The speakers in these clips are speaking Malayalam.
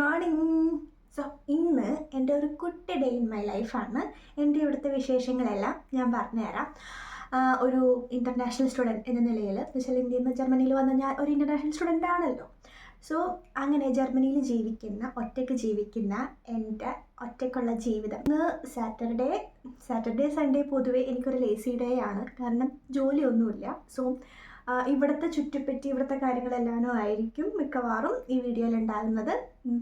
മോർണിംഗ് സോ ഇന്ന് എന്റെ ഒരു കുട്ടി ഡേ ഇൻ മൈ ലൈഫാണ് എന്റെ ഇവിടുത്തെ വിശേഷങ്ങളെല്ലാം ഞാൻ പറഞ്ഞുതരാം. ഒരു ഇന്റർനാഷണൽ സ്റ്റുഡന്റ് എന്ന നിലയിൽ വെച്ചാൽ ഇന്ത്യയിൽ നിന്ന് ജർമ്മനിയിൽ വന്ന ഞാൻ ഒരു ഇന്റർനാഷണൽ സ്റ്റുഡന്റ് ആണല്ലോ. സോ അങ്ങനെ ജർമ്മനിയിൽ ജീവിക്കുന്ന ഒറ്റയ്ക്ക് ജീവിക്കുന്ന എന്റെ ഒറ്റയ്ക്കുള്ള ജീവിതം. ഇന്ന് സാറ്റർഡേ സാറ്റർഡേ സൺഡേ പൊതുവേ എനിക്കൊരു ലേസി ഡേ ആണ്. കാരണം ജോലിയൊന്നുമില്ല. സോ ഇവിടുത്തെ ചുറ്റിപ്പറ്റി ഇവിടുത്തെ കാര്യങ്ങളെല്ലാം ആയിരിക്കും മിക്കവാറും ഈ വീഡിയോയിൽ ഉണ്ടാകുന്നത്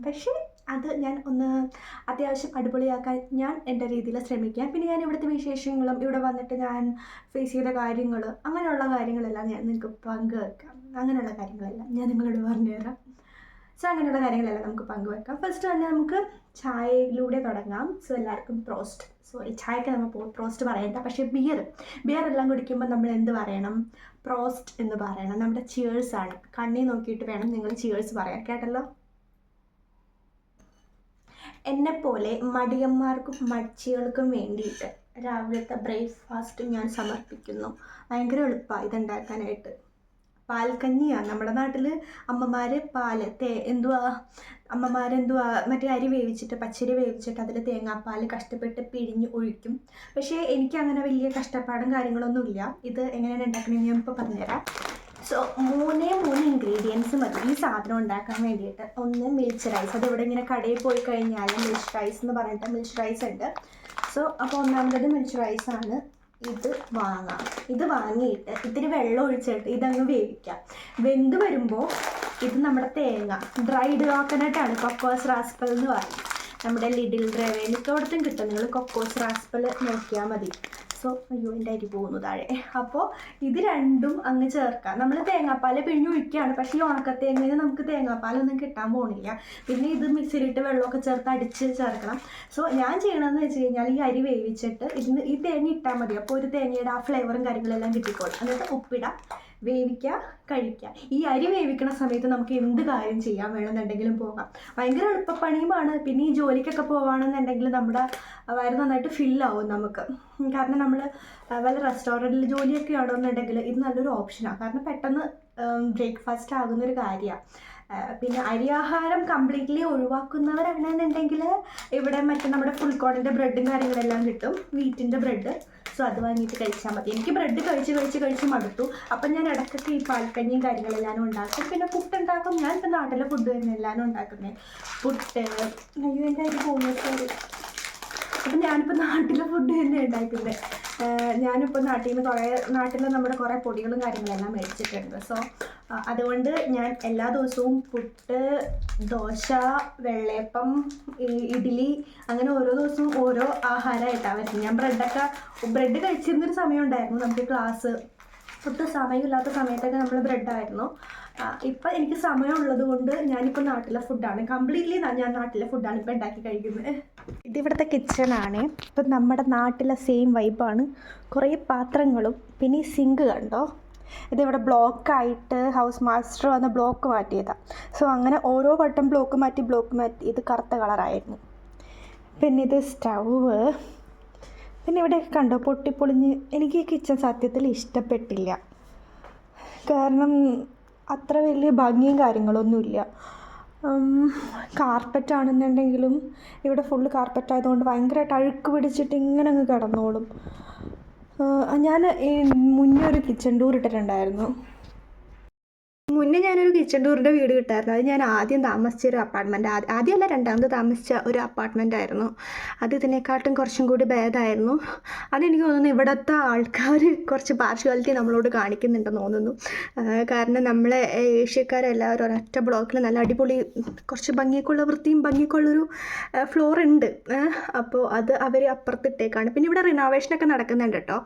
പക്ഷേ അത് ഞാൻ ഒന്ന് അത്യാവശ്യം അടിപൊളിയാക്കാൻ ഞാൻ എന്റെ രീതിയിൽ ശ്രമിക്കാം. പിന്നെ ഞാൻ ഇവിടുത്തെ വിശേഷങ്ങളും ഇവിടെ വന്നിട്ട് ഞാൻ ഫേസ് ചെയ്ത കാര്യങ്ങൾ അങ്ങനെയുള്ള കാര്യങ്ങളെല്ലാം ഞാൻ നിങ്ങൾക്ക് പങ്കുവെക്കാം. അങ്ങനെയുള്ള കാര്യങ്ങളെല്ലാം ഞാൻ നിങ്ങളോട് പറഞ്ഞുതരാം. സോ അങ്ങനെയുള്ള കാര്യങ്ങളെല്ലാം നമുക്ക് പങ്കുവെക്കാം. ഫസ്റ്റ് തന്നെ നമുക്ക് ചായയിലൂടെ തുടങ്ങാം. സോ എല്ലാവർക്കും പ്രോസ്റ്റ് സോറി ചായക്ക് നമ്മൾ പ്രോസ്റ്റ് പറയണ്ട. പക്ഷേ ബിയർ ബിയർ എല്ലാം കുടിക്കുമ്പോൾ നമ്മൾ എന്ത് പറയണം? പ്രോസ്റ്റ് എന്ന് പറയണം. നമ്മുടെ ചിയേഴ്സ് ആണ്. കണ്ണി നോക്കിയിട്ട് വേണം നിങ്ങൾ ചിയേഴ്സ് പറയാൻ. കേട്ടല്ലോ? എന്നെപ്പോലെ മടിയന്മാർക്കും മടിച്ചികൾക്കും വേണ്ടിയിട്ട് രാവിലത്തെ ബ്രേക്ക്ഫാസ്റ്റ് ഞാൻ സമർപ്പിക്കുന്നു. ഭയങ്കര എളുപ്പമാണ് ഇതുണ്ടാക്കാനായിട്ട്. പാൽക്കഞ്ഞിയാണ് നമ്മുടെ നാട്ടിൽ അമ്മമാർ പാൽ തേ എന്തുവാ അമ്മമാരെന്തുവാ മറ്റേ അരി വേവിച്ചിട്ട് പച്ചരി വേവിച്ചിട്ട് അതിൽ തേങ്ങാപ്പാൽ കഷ്ടപ്പെട്ട് പിഴിഞ്ഞ് ഒഴിക്കും. പക്ഷേ എനിക്ക് അങ്ങനെ വലിയ കഷ്ടപ്പാടും കാര്യങ്ങളൊന്നുമില്ല ഇത് എങ്ങനെയാണ് ഉണ്ടാക്കണമെന്ന് ഞാൻ ഇപ്പോൾ പറഞ്ഞുതരാം. സോ മൂന്നേ മൂന്ന് ഇൻഗ്രീഡിയൻസ് മതി ഈ സാധനം ഉണ്ടാക്കാൻ വേണ്ടിയിട്ട്. ഒന്ന് മിൽച്ച് റൈസ് അത് ഇവിടെ ഇങ്ങനെ കടയിൽ പോയി കഴിഞ്ഞാൽ മിൽച്ച് റൈസ് എന്ന് പറഞ്ഞിട്ട് മിൽച്ച് റൈസ് ഉണ്ട്. സോ അപ്പോൾ ഒന്നാമത്തത് മിൽച്ച് റൈസാണ് ഇത് വാങ്ങാം. ഇത് വാങ്ങിയിട്ട് ഇത്തിരി വെള്ളം ഒഴിച്ചിട്ട് ഇതങ്ങ് വേവിക്കാം. വെന്ത് വരുമ്പോൾ ഇത് നമ്മുടെ തേങ്ങ. ഡ്രൈഡ് കോക്കനട്ടാണ് കൊക്കോസ് റാസ്പൽ എന്ന് പറയും. നമ്മുടെ ലിഡിൽ റവ മിക്കവിടത്തും കിട്ടും. നിങ്ങൾ കൊക്കോസ് റാസ്പൽ നോക്കിയാൽ മതി. സോ അയ്യോ എന്റെ അരി പോകുന്നു താഴെ. അപ്പോൾ ഇത് രണ്ടും അങ്ങ് ചേർക്കാം. നമ്മൾ തേങ്ങാപ്പാൽ പിഴിഞ്ഞ് ഒഴിക്കുകയാണ്. പക്ഷേ ഈ ഉണക്കത്തേങ്ങയിൽ നമുക്ക് തേങ്ങാപ്പാലൊന്നും കിട്ടാൻ പോണില്ല. പിന്നെ ഇത് മിക്സിയിലിട്ട് വെള്ളമൊക്കെ ചേർത്ത് അടിച്ച് ചേർക്കണം. സോ ഞാൻ ചെയ്യണമെന്ന് വെച്ച് കഴിഞ്ഞാൽ ഈ അരി വേവിച്ചിട്ട് ഇതിന് ഈ തേങ്ങ ഇട്ടാൽ മതി. അപ്പോൾ ഒരു തേങ്ങയുടെ ആ ഫ്ലേവറും കാര്യങ്ങളെല്ലാം കിട്ടിക്കോളും. എന്നിട്ട് ഉപ്പിടാം. വേവിക്കുക കഴിക്കുക ഈ അരി വേവിക്കണ സമയത്ത് നമുക്ക് എന്ത് കാര്യം ചെയ്യാൻ വേണമെന്നുണ്ടെങ്കിലും പോകാം. ഭയങ്കര എളുപ്പപ്പണിയുമാണ്. പിന്നെ ഈ ജോലിക്കൊക്കെ പോവുകയാണെന്നുണ്ടെങ്കിൽ നമ്മുടെ വയറ് നന്നായിട്ട് ഫില്ലാവും നമുക്ക്. കാരണം നമ്മൾ വല്ല റെസ്റ്റോറന്റിൽ ജോലിയൊക്കെ ആണോ എന്നുണ്ടെങ്കിൽ ഇത് നല്ലൊരു ഓപ്ഷനാണ് കാരണം പെട്ടെന്ന് ബ്രേക്ക്ഫാസ്റ്റ് ആകുന്നൊരു കാര്യമാണ് പിന്നെ അരിയാഹാരം കംപ്ലീറ്റ്ലി ഒഴിവാക്കുന്നവരാണെന്നുണ്ടെങ്കിൽ ഇവിടെ മറ്റേ നമ്മുടെ ഫുൾ കോണിന്റെ ബ്രെഡും കാര്യങ്ങളെല്ലാം കിട്ടും വീറ്റിന്റെ ബ്രെഡ് സോ അത് വാങ്ങിയിട്ട് കഴിച്ചാൽ മതി. എനിക്ക് ബ്രെഡ് കഴിച്ച് കഴിച്ച് കഴിച്ച് മടുത്തു. അപ്പം ഞാൻ ഇടയ്ക്കൊക്കെ ഈ പാൽക്കഞ്ഞിയും കാര്യങ്ങളെല്ലാം ഉണ്ടാക്കും. പിന്നെ പുട്ട് ഉണ്ടാക്കും. ഞാൻ ഇപ്പം നാട്ടിലെ ഫുഡ് തന്നെ എല്ലാം ഉണ്ടാക്കുന്നത് പുട്ട് അയ്യോ എന്റെ അതിന് പോകുന്നത്? അപ്പം ഞാനിപ്പോൾ നാട്ടിലെ ഫുഡ് തന്നെ ഉണ്ടാക്കുന്നത് ഞാനിപ്പോൾ നാട്ടിൽ നിന്ന് കുറേ നാട്ടിൽ നമ്മുടെ കുറേ പൊടികളും കാര്യങ്ങളെല്ലാം മേടിച്ചിട്ടുണ്ട്. സോ അതുകൊണ്ട് ഞാൻ എല്ലാ ദിവസവും പുട്ട് ദോശ വെള്ളയപ്പം ഇഡ്ഡലി അങ്ങനെ ഓരോ ദിവസവും ഓരോ ആഹാരമായിട്ടാണ് വരുന്നത്. ഞാൻ ബ്രെഡൊക്കെ ബ്രെഡ് കഴിച്ചിരുന്നൊരു സമയം ഉണ്ടായിരുന്നു നമുക്ക് ക്ലാസ് ഒട്ടും സമയമില്ലാത്ത സമയത്തൊക്കെ നമ്മൾ ബ്രെഡായിരുന്നു. ഇപ്പം എനിക്ക് സമയമുള്ളത് കൊണ്ട് ഞാനിപ്പോൾ നാട്ടിലെ ഫുഡാണ്. കംപ്ലീറ്റ്ലി ഞാൻ നാട്ടിലെ ഫുഡാണ് ഇപ്പോൾ ഉണ്ടാക്കി കഴിക്കുന്നത്. ഇതിവിടുത്തെ കിച്ചണാണ്. ഇപ്പം നമ്മുടെ നാട്ടിലെ സെയിം വൈബാണ് കുറേ പാത്രങ്ങളും പിന്നെ സിങ്ക് കണ്ടോ? ഇതിവിടെ ബ്ലോക്കായിട്ട് ഹൗസ് മാസ്റ്റർ വന്ന് ബ്ലോക്ക് മാറ്റിയതാണ് സോ അങ്ങനെ ഓരോ വട്ടം ബ്ലോക്ക് മാറ്റി ബ്ലോക്ക് മാറ്റി. ഇത് കറുത്ത കളറായിരുന്നു. പിന്നെ ഇത് സ്റ്റൗവ്. പിന്നെ ഇവിടെ കണ്ടോ പൊട്ടിപ്പൊളിഞ്ഞ്. എനിക്ക് കിച്ചൺ സത്യത്തിൽ ഇഷ്ടപ്പെട്ടില്ല. കാരണം അത്ര വലിയ ഭംഗിയും കാര്യങ്ങളൊന്നുമില്ല. കാർപ്പറ്റ് ആണെന്നുണ്ടെങ്കിലും ഇവിടെ ഫുള്ള് കാർപ്പറ്റ് ആയതുകൊണ്ട് ഭയങ്കരമായിട്ട് അഴുക്ക് പിടിച്ചിട്ട് ഇങ്ങനെ അങ്ങ് കിടന്നോളും. ഞാൻ മുന്നേ ഒരു കിച്ചൺ ടൂർ ഇട്ടിട്ടുണ്ടായിരുന്നു. മുന്നേ ഞാനൊരു കിച്ചൺ ടൂറിന്റെ വീട് കിട്ടായിരുന്നു. അത് ഞാൻ ആദ്യം താമസിച്ച ഒരു അപ്പാർട്ട്മെന്റ് ആദ്യമല്ല രണ്ടാമത് താമസിച്ച ഒരു അപ്പാർട്ട്മെന്റ് ആയിരുന്നു. അത് ഇതിനെക്കാട്ടും കുറച്ചും കൂടി ഭേദമായിരുന്നു അതെനിക്ക് തോന്നുന്നു ഇവിടുത്തെ ആൾക്കാർ കുറച്ച് പാർഷ്വാലിറ്റി നമ്മളോട് കാണിക്കുന്നുണ്ടെന്ന് തോന്നുന്നു. കാരണം നമ്മളെ ഏഷ്യക്കാരെല്ലാവരും ഒരൊറ്റ ബ്ലോക്കിൽ നല്ല അടിപൊളി കുറച്ച് ഭംഗിയൊക്കെയുള്ള വൃത്തിയും ഭംഗിയൊക്കെയുള്ളൊരു ഫ്ലോർ ഉണ്ട്. അപ്പോൾ അത് അവർ അപ്പുറത്തിട്ടേക്കാണ്. പിന്നെ ഇവിടെ റിനോവേഷനൊക്കെ നടക്കുന്നുണ്ട് കേട്ടോ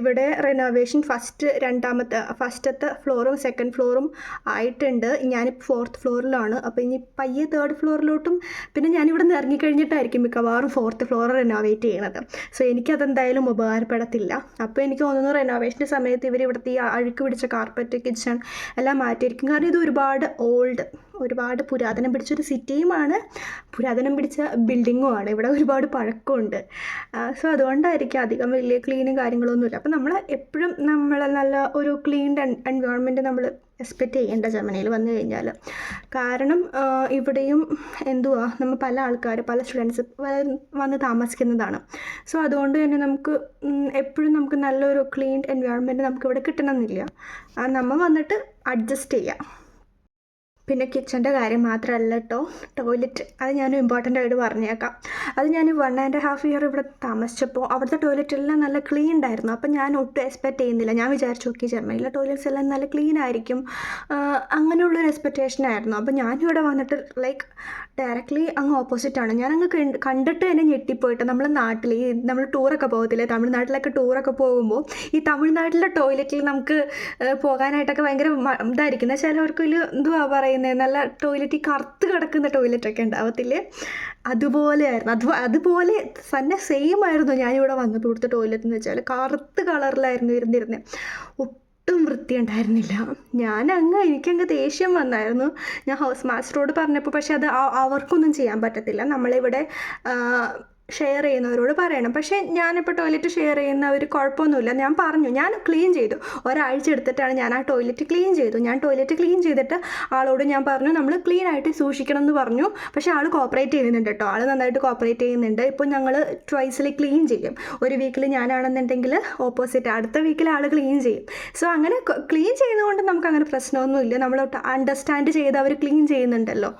ഇവിടെ റിനോവേഷൻ ഫസ്റ്റ് രണ്ടാമത്തെ ഫസ്റ്റത്തെ ഫ്ലോറും സെക്കൻഡ് ഫ്ലോറും ആയിട്ടുണ്ട്. ഞാൻ ഫോർത്ത് ഫ്ലോറിലാണ് അപ്പോൾ ഇനി പയ്യെ തേർഡ് ഫ്ലോറിലോട്ടും പിന്നെ ഞാനിവിടെ നിന്ന് ഇറങ്ങിക്കഴിഞ്ഞിട്ടായിരിക്കും മിക്കവാറും ഫോർത്ത് ഫ്ലോർ റെനോവേറ്റ് ചെയ്യണത്. സോ എനിക്കതെന്തായാലും ഉപകാരപ്പെടത്തില്ല. അപ്പോൾ എനിക്ക് തോന്നുന്നു റെനോവേഷന്റെ സമയത്ത് ഇവർ ഇവിടുത്തെ ഈ അഴുക്ക് പിടിച്ച കാർപ്പറ്റ് കിച്ചൺ എല്ലാം മാറ്റിയിരിക്കും. കാരണം ഇത് ഒരുപാട് ഓൾഡ് ഒരുപാട് പുരാതനം പിടിച്ചൊരു സിറ്റിയുമാണ്. പുരാതനം പിടിച്ച ബിൽഡിങ്ങുമാണ്. ഇവിടെ ഒരുപാട് പഴക്കമുണ്ട്. സോ അതുകൊണ്ടായിരിക്കും അധികം വലിയ ക്ലീനും കാര്യങ്ങളൊന്നുമില്ല. അപ്പോൾ നമ്മൾ എപ്പോഴും നമ്മൾ നല്ല ഒരു ക്ലീൻ എൻവയോൺമെന്റ് നമ്മൾ എക്സ്പെക്റ്റ് ചെയ്യേണ്ട ജർമ്മനിയിൽ വന്നു കഴിഞ്ഞാൽ കാരണം ഇവിടെയും എന്തുവാ നമ്മൾ പല ആൾക്കാർ പല സ്റ്റുഡൻസ് വന്ന് താമസിക്കുന്നതാണ്. സോ അതുകൊണ്ട് തന്നെ നമുക്ക് എപ്പോഴും നമുക്ക് നല്ലൊരു ക്ലീൻ എൻവയോൺമെന്റ് നമുക്ക് ഇവിടെ കിട്ടണമെന്നില്ല. നമ്മൾ വന്നിട്ട് അഡ്ജസ്റ്റ് ചെയ്യാം. പിന്നെ കിച്ചന്റെ കാര്യം മാത്രമല്ല കേട്ടോ ടോയ്ലറ്റ് അത് ഞാൻ ഇമ്പോർട്ടന്റ് ആയിട്ട് പറഞ്ഞേക്കാം. അത് ഞാൻ വൺ ആൻഡ് ഹാഫ് ഇയർ ഇവിടെ താമസിച്ചപ്പോൾ അവിടുത്തെ ടോയ്ലറ്റ് എല്ലാം നല്ല ക്ലീൻ ഉണ്ടായിരുന്നു അപ്പം ഞാൻ ഒട്ടും എക്സ്പെക്ട് ചെയ്യുന്നില്ല. ഞാൻ വിചാരിച്ചു നോക്കി ജർമ്മനിയിലെ ടോയ്ലറ്റ്സ് എല്ലാം നല്ല ക്ലീൻ ആയിരിക്കും. അങ്ങനെയുള്ളൊരു എക്സ്പെക്റ്റേഷൻ ആയിരുന്നു. അപ്പം ഞാനിവിടെ വന്നിട്ട് ലൈക്ക് ഡയറക്റ്റ്ലി അങ്ങ് ഓപ്പോസിറ്റാണ് ഞാൻ അങ്ങ് കണ്ടിട്ട് തന്നെ ഞെട്ടിപ്പോയിട്ട് നമ്മൾ നാട്ടിൽ ഈ നമ്മൾ ടൂറൊക്കെ പോകത്തില്ലേ? തമിഴ്നാട്ടിലൊക്കെ ടൂറൊക്കെ പോകുമ്പോൾ ഈ തമിഴ്നാട്ടിലെ ടോയ്ലറ്റിൽ നമുക്ക് പോകാനായിട്ടൊക്കെ ഭയങ്കര ഇതായിരിക്കുന്നത് ഇതായിരിക്കും. ഒരു എന്തുവാ പറയുന്നത് നല്ല ടോയ്ലറ്റ് ഈ കറുത്ത് കിടക്കുന്ന ടോയ്ലറ്റൊക്കെ ഉണ്ടാവത്തില്ലേ? അതുപോലെയായിരുന്നു. അത് അതുപോലെ തന്നെ സെയിം ആയിരുന്നു ഞാനിവിടെ വന്നപ്പോൾ കൊടുത്ത ടോയ്ലറ്റ് എന്ന് വെച്ചാൽ കറുത്ത് കളറിലായിരുന്നു ഇരുന്നിരുന്നത് ഒട്ടും വൃത്തി ഉണ്ടായിരുന്നില്ല. ഞാൻ അങ്ങ് എനിക്കങ്ങ് ദേഷ്യം വന്നായിരുന്നു. ഞാൻ ഹൗസ് മാസ്റ്ററോട് പറഞ്ഞപ്പോൾ പക്ഷെ അത് അവർക്കൊന്നും ചെയ്യാൻ പറ്റത്തില്ല. നമ്മളിവിടെ ഷെയർ ചെയ്യുന്നവരോട് പറയണം. പക്ഷേ ഞാനിപ്പോൾ ടോയ്ലറ്റ് ഷെയർ ചെയ്യുന്നവർ കുഴപ്പമൊന്നുമില്ല. ഞാൻ പറഞ്ഞു ഞാൻ ക്ലീൻ ചെയ്തു. ഒരാഴ്ച എടുത്തിട്ടാണ് ഞാൻ ആ ടോയ്ലറ്റ് ക്ലീൻ ചെയ്തു. ഞാൻ ടോയ്ലറ്റ് ക്ലീൻ ചെയ്തിട്ട് ആളോട് ഞാൻ പറഞ്ഞു നമ്മൾ ക്ലീൻ ആയിട്ട് സൂക്ഷിക്കണം എന്ന് പറഞ്ഞു. പക്ഷേ ആൾ കോപ്പറേറ്റ് ചെയ്യുന്നുണ്ട് കേട്ടോ. ആൾ നന്നായിട്ട് കോപ്പറേറ്റ് ചെയ്യുന്നുണ്ട്. ഇപ്പോൾ ഞങ്ങൾ ട്വൈസിൽ ക്ലീൻ ചെയ്യും. ഒരു വീക്കിൽ ഞാനാണെന്നുണ്ടെങ്കിൽ ഓപ്പോസിറ്റ് അടുത്ത വീക്കിൽ ആൾ ക്ലീൻ ചെയ്യും. സോ അങ്ങനെ ക്ലീൻ ചെയ്യുന്നതുകൊണ്ട് നമുക്ക് അങ്ങനെ പ്രശ്നമൊന്നുമില്ല. നമ്മൾ അണ്ടർസ്റ്റാൻഡ് ചെയ്ത് അവർ ക്ലീൻ ചെയ്യുന്നുണ്ടല്ലോ.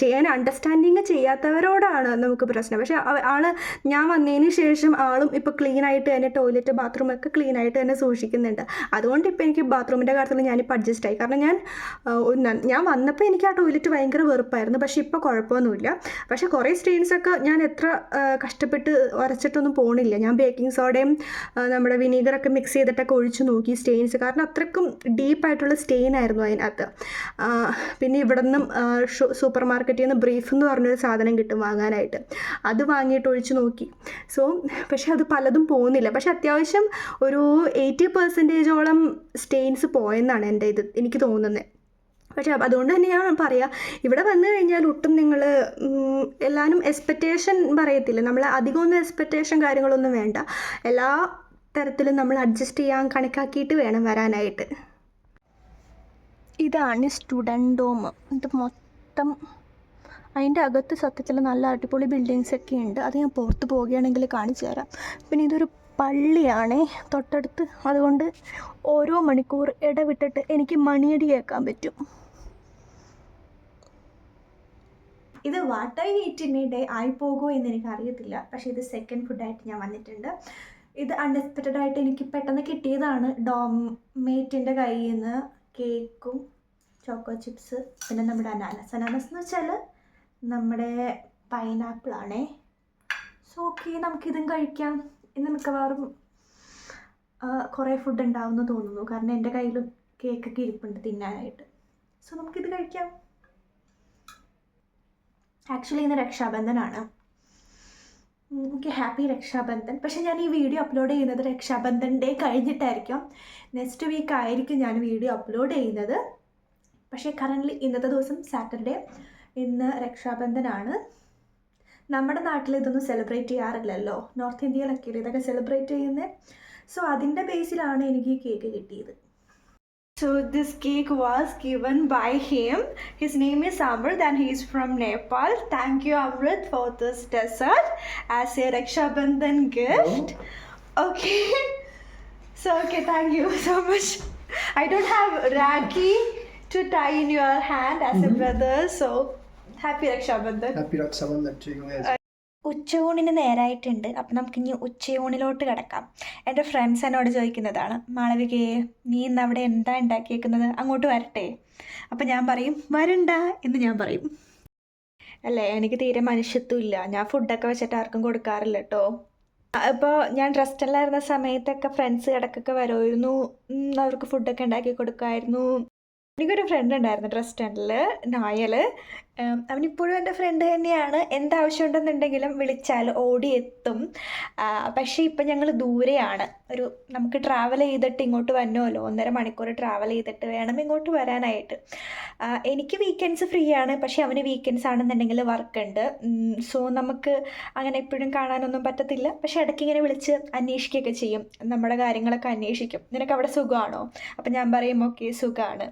ചെയ്യാൻ അണ്ടർസ്റ്റാൻഡിങ് ചെയ്യാത്തവരോടാണ് നമുക്ക് പ്രശ്നം. പക്ഷേ ആൾ ഞാൻ വന്നതിന് ശേഷം ആളും ഇപ്പോൾ ക്ലീൻ ആയിട്ട് തന്നെ ടോയ്ലറ്റ് ബാത്റൂം ഒക്കെ ക്ലീൻ ആയിട്ട് തന്നെ സൂക്ഷിക്കുന്നുണ്ട്. അതുകൊണ്ട് ഇപ്പോൾ എനിക്ക് ബാത്റൂമിന്റെ കാര്യത്തിൽ ഞാനിപ്പോൾ അഡ്ജസ്റ്റ് ആയി. കാരണം ഞാൻ ഞാൻ വന്നപ്പോൾ എനിക്ക് ആ ടോയ്ലറ്റ് ഭയങ്കര വെറുപ്പായിരുന്നു. പക്ഷേ ഇപ്പോൾ കുഴപ്പമൊന്നുമില്ല. പക്ഷേ കുറേ സ്റ്റെയിൻസൊക്കെ ഞാൻ എത്ര കഷ്ടപ്പെട്ട് ഉരച്ചിട്ടൊന്നും പോണില്ല. ഞാൻ ബേക്കിംഗ് സോഡയും നമ്മുടെ നമ്മുടെ വിനീഗറൊക്കെ മിക്സ് ചെയ്തിട്ടൊക്കെ ഒഴിച്ചു നോക്കി സ്റ്റെയിൻസ് കാരണം അത്രക്കും ഡീപ്പായിട്ടുള്ള സ്റ്റെയിൻ ആയിരുന്നു അതിനകത്ത്. പിന്നെ ഇവിടെ നിന്നും സൂപ്പർ മാർക്കറ്റിൽ നിന്ന് ബ്രീഫ് എന്ന് പറഞ്ഞൊരു സാധനം കിട്ടും വാങ്ങാനായിട്ട്. അത് വാങ്ങിയിട്ട് ഒഴിച്ച് നോക്കി. സോ പക്ഷെ അത് പലതും പോകുന്നില്ല പക്ഷെ അത്യാവശ്യം ഒരു എയ്റ്റി പെർസെന്റേജോളം സ്റ്റെയിൻസ് പോയെന്നാണ് എന്റെ ഇത് എനിക്ക് തോന്നുന്നത് പക്ഷെ അതുകൊണ്ട് തന്നെ ഞാൻ പറയാം ഇവിടെ വന്നു കഴിഞ്ഞാൽ ഒട്ടും നിങ്ങൾ എല്ലാവരും എക്സ്പെക്റ്റേഷൻ പറയത്തില്ല. നമ്മൾ അധികമൊന്നും എക്സ്പെക്റ്റേഷൻ കാര്യങ്ങളൊന്നും വേണ്ട. എല്ലാ തരത്തിലും നമ്മൾ അഡ്ജസ്റ്റ് ചെയ്യാൻ കണക്കാക്കിയിട്ട് വേണം വരാനായിട്ട്. ഇതാണ് സ്റ്റുഡന്റ് ഡോം ഇത് മൊത്തം അതിന്റെ അകത്ത് സത്യത്തിൽ നല്ല അടിപൊളി ബിൽഡിങ്സ് ഒക്കെ ഉണ്ട്. അത് ഞാൻ പുറത്ത് പോവുകയാണെങ്കിൽ കാണിച്ചു തരാം. പിന്നെ ഇതൊരു പള്ളിയാണേ. തൊട്ടടുത്ത്. അതുകൊണ്ട് ഓരോ മണിക്കൂർ ഇടവിട്ടിട്ട് എനിക്ക് മണിയടി കേൾക്കാൻ പറ്റും. ഇത് വാട്ടർ ഐ ഡേ ആയി പോകുമോ എന്ന് അറിയത്തില്ല പക്ഷേ ഇത് സെക്കൻഡ് ഫുഡായിട്ട് ഞാൻ വന്നിട്ടുണ്ട്. ഇത് അൺഎക്സ്പെക്റ്റഡ് ആയിട്ട് എനിക്ക് പെട്ടെന്ന് കിട്ടിയതാണ്. ഡോം മേറ്റിന്റെ കയ്യിൽ നിന്ന് കേക്കും ചോക്കോ ചിപ്സ് പിന്നെ നമ്മുടെ അനാനസ്. അനാനസ് എന്ന് വെച്ചാൽ നമ്മുടെ പൈനാപ്പിൾ ആണേ സോ ഓക്കെ നമുക്കിതും കഴിക്കാം. ഇന്ന് മിക്കവാറും കുറേ ഫുഡ് ഉണ്ടാവുമെന്ന് തോന്നുന്നു. കാരണം എന്റെ കയ്യിലും കേക്കൊക്കെ ഇരിപ്പുണ്ട് തിന്നാനായിട്ട്. സോ നമുക്കിത് കഴിക്കാം. ആക്ച്വലി ഇന്ന് രക്ഷാബന്ധനാണ്. എനിക്ക് ഹാപ്പി രക്ഷാബന്ധൻ. പക്ഷേ ഞാൻ ഈ വീഡിയോ അപ്ലോഡ് ചെയ്യുന്നത് രക്ഷാബന്ധൻ ഡേ കഴിഞ്ഞിട്ടായിരിക്കും. നെക്സ്റ്റ് വീക്ക് ആയിരിക്കും ഞാൻ വീഡിയോ അപ്ലോഡ് ചെയ്യുന്നത്. പക്ഷേ കറന്റ്ലി ഇന്നത്തെ ദിവസം സാറ്റർഡേ ഇന്ന് രക്ഷാബന്ധനാണ് നമ്മുടെ നാട്ടിൽ ഇതൊന്നും സെലിബ്രേറ്റ് ചെയ്യാറില്ലല്ലോ നോർത്ത് ഇന്ത്യയിലൊക്കെ ഇതൊക്കെ സെലിബ്രേറ്റ് ചെയ്യുന്നത് സോ അതിന്റെ ബേസിലാണ് എനിക്ക് ഈ കേക്ക് കിട്ടിയത് so was given by him. His name is Amrit and he is from Nepal. Thank you Amrit for this dessert as a Raksha Bandhan gift. Okay. So okay, thank you so much. I don't have Rakhi to tie in your hand as a brother, so happy Raksha Bandhan happy Raksha Bandhan ഉച്ചയൂണിന് നേരായിട്ടുണ്ട്. അപ്പം നമുക്കിനി ഉച്ചയൂണിലോട്ട് കിടക്കാം. എന്റെ ഫ്രണ്ട്സ് എന്നോട് ചോദിക്കുന്നതാണ് മാളവികയെ നീ ഇന്ന് അവിടെ എന്താ ഉണ്ടാക്കിയേക്കുന്നത്? അങ്ങോട്ട് വരട്ടെ. അപ്പം ഞാൻ പറയും വരണ്ട എന്ന് ഞാൻ പറയും. അല്ലേ? എനിക്ക് തീരെ മനുഷ്യത്വമില്ല ഞാൻ ഫുഡൊക്കെ വെച്ചിട്ട് ആർക്കും കൊടുക്കാറില്ല കേട്ടോ അപ്പോൾ ഞാൻ റെസ്റ്റല്ലായിരുന്ന സമയത്തൊക്കെ ഫ്രണ്ട്സ് ഇടയ്ക്കൊക്കെ വരുമായിരുന്നു. അവർക്ക് ഫുഡൊക്കെ ഉണ്ടാക്കി കൊടുക്കുമായിരുന്നു. എനിക്കൊരു ഫ്രണ്ട് ഉണ്ടായിരുന്നു റെസ്റ്റോറന്റിൽ നായൽ അവനിപ്പോഴും എന്റെ ഫ്രണ്ട് തന്നെയാണ്. എന്താവശ്യം ഉണ്ടെന്നുണ്ടെങ്കിലും വിളിച്ചാൽ ഓടി എത്തും പക്ഷേ ഇപ്പം ഞങ്ങൾ ദൂരെയാണ്. ഒരു നമുക്ക് ട്രാവൽ ചെയ്തിട്ട് ഇങ്ങോട്ട് വന്നോല്ലോ ഒന്നര മണിക്കൂർ ട്രാവൽ ചെയ്തിട്ട് വേണം ഇങ്ങോട്ട് വരാനായിട്ട്. എനിക്ക് വീക്കെൻഡ്സ് ഫ്രീ ആണ്. പക്ഷേ അവന് വീക്കെൻഡ്സ് ആണെന്നുണ്ടെങ്കിൽ വർക്ക് ഉണ്ട്. സോ നമുക്ക് അങ്ങനെ എപ്പോഴും കാണാനൊന്നും പറ്റത്തില്ല. പക്ഷേ ഇടയ്ക്ക് ഇങ്ങനെ വിളിച്ച് അന്വേഷിക്കുകയൊക്കെ ചെയ്യും. നമ്മുടെ കാര്യങ്ങളൊക്കെ അന്വേഷിക്കും. നിനക്ക് അവിടെ സുഖമാണോ? അപ്പം ഞാൻ പറയും ഓക്കെ സുഖമാണ്.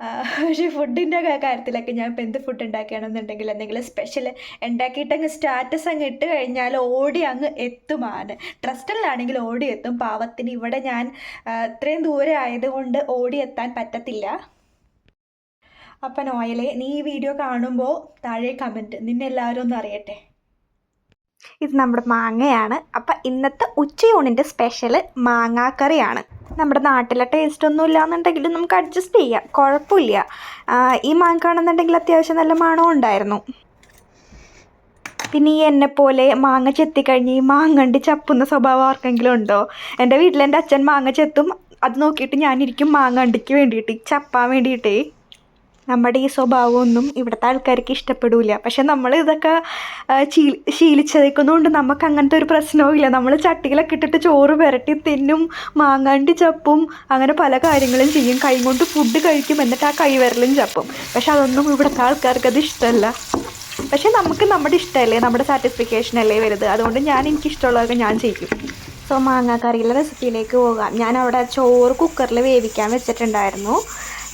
പക്ഷേ ഫുഡിന്റെ കാര്യത്തിലൊക്കെ ഞാൻ ഇപ്പം എന്ത് ഫുഡ് ഉണ്ടാക്കുകയാണെന്നുണ്ടെങ്കിൽ എന്തെങ്കിലും സ്പെഷ്യൽ ഉണ്ടാക്കിയിട്ട് അങ്ങ് സ്റ്റാറ്റസ് അങ്ങ് ഇട്ട് കഴിഞ്ഞാൽ ഓടി അങ്ങ് എത്തുമാണ് ട്രസ്റ്റിലാണെങ്കിൽ ഓടി എത്തും. പാവത്തിന് ഇവിടെ ഞാൻ ഇത്രയും ദൂരെ ആയതുകൊണ്ട് ഓടി എത്താൻ പറ്റത്തില്ല. അപ്പം നോയലെ നീ ഈ വീഡിയോ കാണുമ്പോൾ താഴെ കമന്റ് നിന്നെല്ലാവരും ഒന്ന് അറിയട്ടെ. ഇത് നമ്മുടെ മാങ്ങയാണ്. അപ്പം ഇന്നത്തെ ഉച്ചയൂണിന്റെ സ്പെഷ്യൽ മാങ്ങാക്കറിയാണ്. നമ്മുടെ നാട്ടിലെ ടേസ്റ്റ് ഒന്നും ഇല്ലാന്നുണ്ടെങ്കിലും നമുക്ക് അഡ്ജസ്റ്റ് ചെയ്യാം. കുഴപ്പമില്ല. ഈ മാങ്ങ ആണെന്നുണ്ടെങ്കിൽ അത്യാവശ്യം നല്ല മണവും ഉണ്ടായിരുന്നു. പിന്നെ ഈ എന്നെ പോലെ മാങ്ങ ചെത്തിക്കഴിഞ്ഞ് ഈ മാങ്ങണ്ടി ചപ്പുന്ന സ്വഭാവം ആർക്കെങ്കിലും ഉണ്ടോ? എന്റെ വീട്ടിൽ എന്റെ അച്ഛൻ മാങ്ങ ചെത്തും. അത് നോക്കിയിട്ട് ഞാനിരിക്കും മാങ്ങണ്ടിക്ക് വേണ്ടിയിട്ട്. ചപ്പാൻ വേണ്ടിയിട്ടേ. നമ്മുടെ ഈ സ്വഭാവമൊന്നും ഇവിടുത്തെ ആൾക്കാർക്ക് ഇഷ്ടപ്പെടില്ല പക്ഷെ നമ്മൾ ഇതൊക്കെ ശീലിച്ചതേക്കുന്നതുകൊണ്ട് നമുക്ക് അങ്ങനത്തെ ഒരു പ്രശ്നവും ഇല്ല നമ്മൾ ചട്ടികളൊക്കെ ഇട്ടിട്ട് ചോറ് പുരട്ടി തിന്നും മാങ്ങാണ്ടി ചപ്പും അങ്ങനെ പല കാര്യങ്ങളും ചെയ്യും. കൈ കൊണ്ട് ഫുഡ് കഴിക്കും എന്നിട്ട് ആ കൈവരലും ചപ്പും. പക്ഷെ അതൊന്നും ഇവിടുത്തെ ആൾക്കാർക്ക് അത് ഇഷ്ടമല്ല പക്ഷെ നമുക്ക് നമ്മുടെ ഇഷ്ടമല്ലേ നമ്മുടെ സാറ്റിസ്ഫിക്കേഷൻ അല്ലേ വരുത് അതുകൊണ്ട് ഞാൻ എനിക്ക് ഇഷ്ടമുള്ളതൊക്കെ ഞാൻ ചെയ്യും. സോ മാങ്ങാക്കറിയിലെ റെസിപ്പിയിലേക്ക് പോകാം. ഞാൻ അവിടെ ചോറ് കുക്കറിൽ വേവിക്കാൻ വെച്ചിട്ടുണ്ടായിരുന്നു.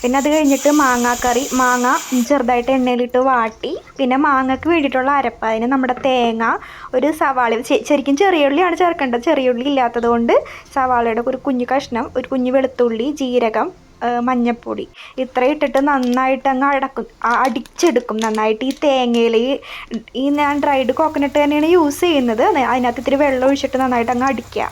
പിന്നെ അത് കഴിഞ്ഞിട്ട് മാങ്ങാക്കറി മാങ്ങ ചെറുതായിട്ട് എണ്ണയിലിട്ട് വാട്ടി. പിന്നെ മാങ്ങയ്ക്ക് വേണ്ടിയിട്ടുള്ള അരപ്പ് അതിന് നമ്മുടെ തേങ്ങ ഒരു സവാള. ശരിക്കും ചെറിയ ഉള്ളിയാണ് ചേർക്കേണ്ടത്. ചെറിയ ഉള്ളി ഇല്ലാത്തത് കൊണ്ട് സവാളയുടെ ഒരു കുഞ്ഞു കഷ്ണം ഒരു കുഞ്ഞു വെളുത്തുള്ളി ജീരകം മഞ്ഞപ്പൊടി. ഇത്ര ഇട്ടിട്ട് നന്നായിട്ട് അങ്ങ് അടക്കും അടിച്ചെടുക്കും നന്നായിട്ട്. ഈ തേങ്ങയിൽ ഈ ഞാൻ ഡ്രൈഡ് കോക്കനട്ട് തന്നെയാണ് യൂസ് ചെയ്യുന്നത്. അതിനകത്ത് ഇത്തിരി വെള്ളം ഒഴിച്ചിട്ട് നന്നായിട്ട് അങ്ങ് അടിക്കുക.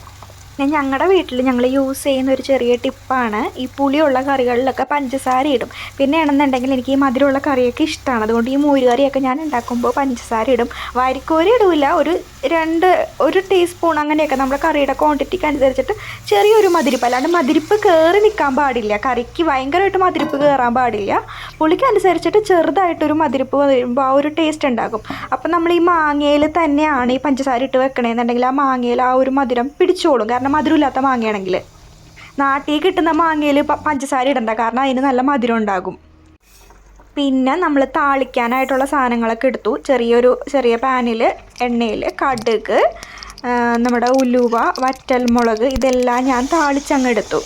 പിന്നെ ഞങ്ങളുടെ വീട്ടിൽ ഞങ്ങൾ യൂസ് ചെയ്യുന്ന ഒരു ചെറിയ ടിപ്പാണ് ഈ പുളിയുള്ള കറികളിലൊക്കെ പഞ്ചസാര ഇടും. പിന്നെ ആണെന്നുണ്ടെങ്കിൽ എനിക്ക് ഈ മധുരമുള്ള കറിയൊക്കെ ഇഷ്ടമാണ് അതുകൊണ്ട് ഈ മോര് കറിയൊക്കെ ഞാൻ ഉണ്ടാക്കുമ്പോൾ പഞ്ചസാര ഇടും. വാരിക്കോരി ഇടില്ല ഒരു രണ്ട് ഒരു ടീസ്പൂൺ അങ്ങനെയൊക്കെ നമ്മുടെ കറിയുടെ ക്വാണ്ടിറ്റിക്ക് അനുസരിച്ചിട്ട് ചെറിയൊരു മതിരിപ്പ്. അല്ലാണ്ട് മതിരിപ്പ് കയറി നിൽക്കാൻ പാടില്ല. കറിക്ക് ഭയങ്കരമായിട്ട് മതിരിപ്പ് കയറാൻ പാടില്ല. പുളിക്ക് അനുസരിച്ചിട്ട് ചെറുതായിട്ടൊരു മതിരിപ്പ് വരുമ്പോൾ ആ ഒരു ടേസ്റ്റ് ഉണ്ടാകും. അപ്പം നമ്മൾ ഈ മാങ്ങയിൽ തന്നെയാണ് ഈ പഞ്ചസാര ഇട്ട് വെക്കണേന്നുണ്ടെങ്കിൽ ആ മാങ്ങയിൽ ആ ഒരു മധുരം പിടിച്ചോളും. കാരണം മധുരമില്ലാത്ത മാങ്ങയാണെങ്കിൽ. നാട്ടിൽ കിട്ടുന്ന മാങ്ങയിൽ പഞ്ചസാര ഇടണ്ട. കാരണം അതിന് നല്ല മധുരം ഉണ്ടാകും. പിന്നെ നമ്മൾ താളിക്കാനായിട്ടുള്ള സാധനങ്ങളൊക്കെ എടുത്തു. ചെറിയൊരു ചെറിയ പാനിൽ എണ്ണയിൽ കടുക് നമ്മുടെ ഉലുവ വറ്റൽമുളക് ഇതെല്ലാം ഞാൻ താളിച്ചങ്ങ് എടുത്തു.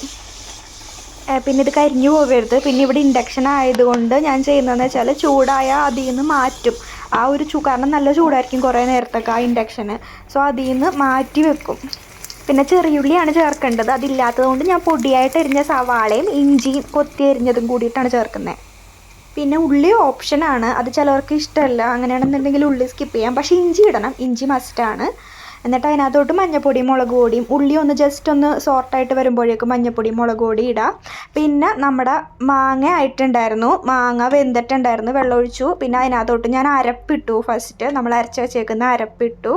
പിന്നെ ഇത് കരിഞ്ഞു പോകരുത്. പിന്നെ ഇവിടെ ഇൻഡക്ഷൻ ആയതുകൊണ്ട് ഞാൻ ചെയ്യുന്നതെന്ന് വെച്ചാൽ ചൂടായ അതിൽ നിന്ന് മാറ്റും. ആ ഒരു ചൂ കാരണം നല്ല ചൂടായിരിക്കും കുറേ നേരത്തൊക്കെ ആ ഇൻഡക്ഷന്. സോ അതിൽ നിന്ന് മാറ്റി വെക്കും. പിന്നെ ചെറിയുള്ളിയാണ് ചേർക്കേണ്ടത്. അതില്ലാത്തത് കൊണ്ട് ഞാൻ പൊടിയായിട്ട് എരിഞ്ഞ സവാളയും ഇഞ്ചിയും കൊത്തി എരിഞ്ഞതും കൂടിയിട്ടാണ് ചേർക്കുന്നത് പിന്നെ ഉള്ളി ഓപ്ഷനാണ് അത് ചിലവർക്ക് ഇഷ്ടമല്ല. അങ്ങനെയാണെന്നുണ്ടെങ്കിൽ ഉള്ളി സ്കിപ്പ് ചെയ്യാം. പക്ഷേ ഇഞ്ചി ഇടണം. ഇഞ്ചി മസ്റ്റാണ് എന്നിട്ട് അതിനകത്തോട്ട് മഞ്ഞപ്പൊടിയും മുളക് പൊടിയും ഉള്ളി ഒന്ന് ജസ്റ്റ് ഒന്ന് സോർട്ടായിട്ട് വരുമ്പോഴേക്കും മഞ്ഞപ്പൊടി മുളക് പൊടി ഇടാം. പിന്നെ നമ്മുടെ മാങ്ങ ആയിട്ടുണ്ടായിരുന്നു. മാങ്ങ വെന്തിട്ടുണ്ടായിരുന്നു. വെള്ളമൊഴിച്ചു പിന്നെ അതിനകത്തോട്ട് ഞാൻ അരപ്പിട്ടു ഫസ്റ്റ് നമ്മൾ അരച്ച് വെച്ചേക്കുന്ന അരപ്പിട്ടു.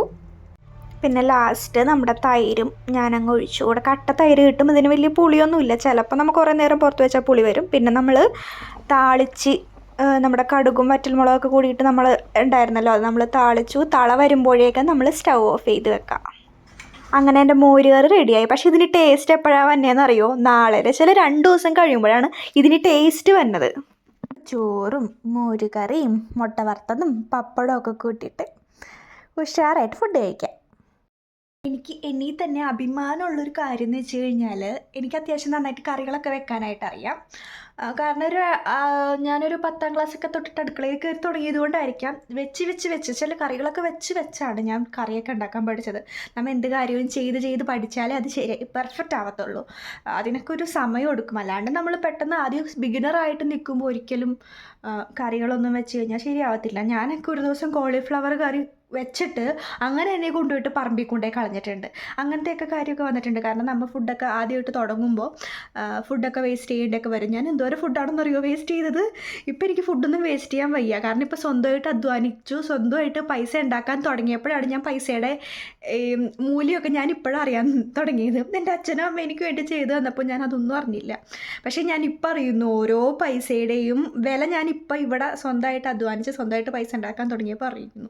പിന്നെ ലാസ്റ്റ് നമ്മുടെ തൈരും ഞാനങ്ങ് ഒഴിച്ചു. ഇവിടെ കട്ട തൈര് കിട്ടും. ഇതിന് വലിയ പുളിയൊന്നുമില്ല. ചിലപ്പോൾ നമുക്ക് കുറേ നേരം പുറത്ത് വെച്ചാൽ പുളി വരും. പിന്നെ നമ്മൾ താളിച്ച് നമ്മുടെ കടുകും വറ്റൽമുളകൊക്കെ കൂടിയിട്ട് നമ്മൾ ഉണ്ടായിരുന്നല്ലോ അത് നമ്മൾ താളിച്ചു. തള വരുമ്പോഴേക്കും നമ്മൾ സ്റ്റൗ ഓഫ് ചെയ്ത് വെക്കാം. അങ്ങനെ എന്റെ മോര് കറി റെഡിയായി. പക്ഷേ ഇതിന് ടേസ്റ്റ് എപ്പോഴാണ് വന്നതെന്ന് അറിയോ നാളെ. ചില രണ്ട് ദിവസം കഴിയുമ്പോഴാണ് ഇതിന് ടേസ്റ്റ് വന്നത്. ചോറും മോര് കറിയും മുട്ട വറുത്തതും പപ്പടമൊക്കെ കൂട്ടിയിട്ട് ഉഷാറായിട്ട് ഫുഡ് കഴിക്കാം. എനിക്ക് എന്നിൽ തന്നെ അഭിമാനമുള്ളൊരു കാര്യം എന്ന് വെച്ച് കഴിഞ്ഞാൽ എനിക്ക് അത്യാവശ്യം നന്നായിട്ട് കറികളൊക്കെ വെക്കാനായിട്ട് അറിയാം. കാരണം ഒരു ഞാനൊരു പത്താം ക്ലാസ്സൊക്കെ തൊട്ടിട്ട് അടുക്കളയിൽ കയറി തുടങ്ങിയത് കൊണ്ടായിരിക്കാം വെച്ച് വെച്ച് വെച്ച് ചില കറികളൊക്കെ വെച്ച് വെച്ചാണ് ഞാൻ കറിയൊക്കെ ഉണ്ടാക്കാൻ പഠിച്ചത്. നമ്മൾ എന്ത് കാര്യവും ചെയ്ത് ചെയ്ത് പഠിച്ചാലേ അത് ശരി പെർഫെക്റ്റ് ആവത്തുള്ളൂ. അതിനൊക്കെ ഒരു സമയം എടുക്കും. അല്ലാണ്ട് നമ്മൾ പെട്ടെന്ന് ആദ്യം ബിഗിനറായിട്ട് നിൽക്കുമ്പോൾ ഒരിക്കലും കറികളൊന്നും വെച്ച് കഴിഞ്ഞാൽ ശരിയാവത്തില്ല. ഞാനൊക്കെ ഒരു ദിവസം കോളിഫ്ലവർ കറി വെച്ചിട്ട് അങ്ങനെ എന്നെ കൊണ്ടുപോയിട്ട് പറമ്പിൽ കൊണ്ടുപോയി കളഞ്ഞിട്ടുണ്ട്. അങ്ങനത്തെയൊക്കെ കാര്യമൊക്കെ വന്നിട്ടുണ്ട്. കാരണം നമ്മൾ ഫുഡൊക്കെ ആദ്യമായിട്ട് തുടങ്ങുമ്പോൾ ഫുഡൊക്കെ വേസ്റ്റ് ചെയ്യേണ്ടൊക്കെ വരും. ഞാൻ എന്തോരം ഫുഡാണെന്ന് അറിയുമോ? വേസ്റ്റ് ചെയ്തത് ഇപ്പം എനിക്ക് ഫുഡൊന്നും വേസ്റ്റ് ചെയ്യാൻ വയ്യ. കാരണം ഇപ്പോൾ സ്വന്തമായിട്ട് അധ്വാനിച്ചു സ്വന്തമായിട്ട് പൈസ ഉണ്ടാക്കാൻ തുടങ്ങിയപ്പോഴാണ് ഞാൻ പൈസയുടെ മൂല്യമൊക്കെ ഞാൻ ഇപ്പോഴും അറിയാൻ തുടങ്ങിയത്. എന്റെ അച്ഛനും അമ്മ എനിക്ക് വേണ്ടി ചെയ്തു തന്നപ്പോൾ ഞാൻ അതൊന്നും അറിഞ്ഞില്ല. പക്ഷേ ഞാൻ ഇപ്പം അറിയുന്നു ഓരോ പൈസയുടെയും വില ഞാൻ ഇവിടെ സ്വന്തമായിട്ട് അധ്വാനിച്ച് സ്വന്തമായിട്ട് പൈസ ഉണ്ടാക്കാൻ തുടങ്ങിയപ്പോൾ അറിയുന്നു.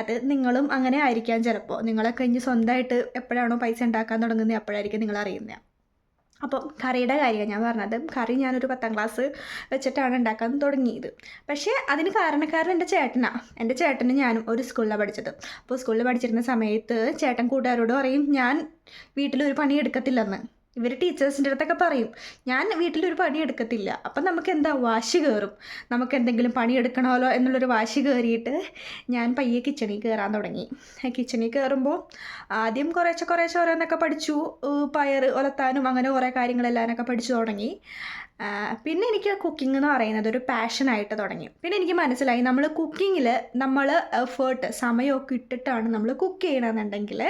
അത് നിങ്ങളും അങ്ങനെ ആയിരിക്കാം ചിലപ്പോൾ നിങ്ങളൊക്കെ ഇനി സ്വന്തമായിട്ട് എപ്പോഴാണോ പൈസ ഉണ്ടാക്കാൻ തുടങ്ങുന്നത് അപ്പോഴായിരിക്കും നിങ്ങൾ അറിയുന്നത് അപ്പം കറിയുടെ കാര്യമാണ് ഞാൻ പറഞ്ഞത്. കറി ഞാനൊരു പത്താം ക്ലാസ് വെച്ചിട്ടാണ് ഉണ്ടാക്കാൻ തുടങ്ങിയത്. പക്ഷേ അതിന് കാരണക്കാരൻ എന്റെ ചേട്ടനാണ് എന്റെ ചേട്ടനും ഞാനും ഒരു സ്കൂളിലാണ് പഠിച്ചത്. അപ്പോൾ സ്കൂളിൽ പഠിച്ചിരുന്ന സമയത്ത് ചേട്ടൻ കൂട്ടുകാരോട് പറയും ഞാൻ വീട്ടിലൊരു പണി എടുക്കത്തില്ലെന്ന്. ഇവർ ടീച്ചേഴ്സിന്റെ അടുത്തൊക്കെ പറയും ഞാൻ വീട്ടിലൊരു പണി എടുക്കത്തില്ല. അപ്പം നമുക്ക് എന്താ വാശി കയറും നമുക്ക് എന്തെങ്കിലും പണി എടുക്കണമല്ലോ എന്നുള്ളൊരു വാശി കയറിയിട്ട് ഞാൻ പയ്യെ കിച്ചണിൽ കയറാൻ തുടങ്ങി. കിച്ചണിൽ കയറുമ്പോൾ ആദ്യം കുറേശ്ശെ കുറേശ്ശെ ഓരോന്നൊക്കെ പഠിച്ചു. പയർ ഒലത്താനും അങ്ങനെ കുറേ കാര്യങ്ങളെല്ലാനൊക്കെ പഠിച്ചു തുടങ്ങി. പിന്നെ എനിക്ക് കുക്കിംഗ് എന്ന് പറയുന്നത് ഒരു പാഷനായിട്ട് തുടങ്ങി. പിന്നെ എനിക്ക് മനസ്സിലായി നമ്മൾ കുക്കിങ്ങിൽ നമ്മൾ എഫേർട്ട് സമയമൊക്കെ ഇട്ടിട്ടാണ് നമ്മൾ കുക്ക് ചെയ്യണമെന്നുണ്ടെങ്കിൽ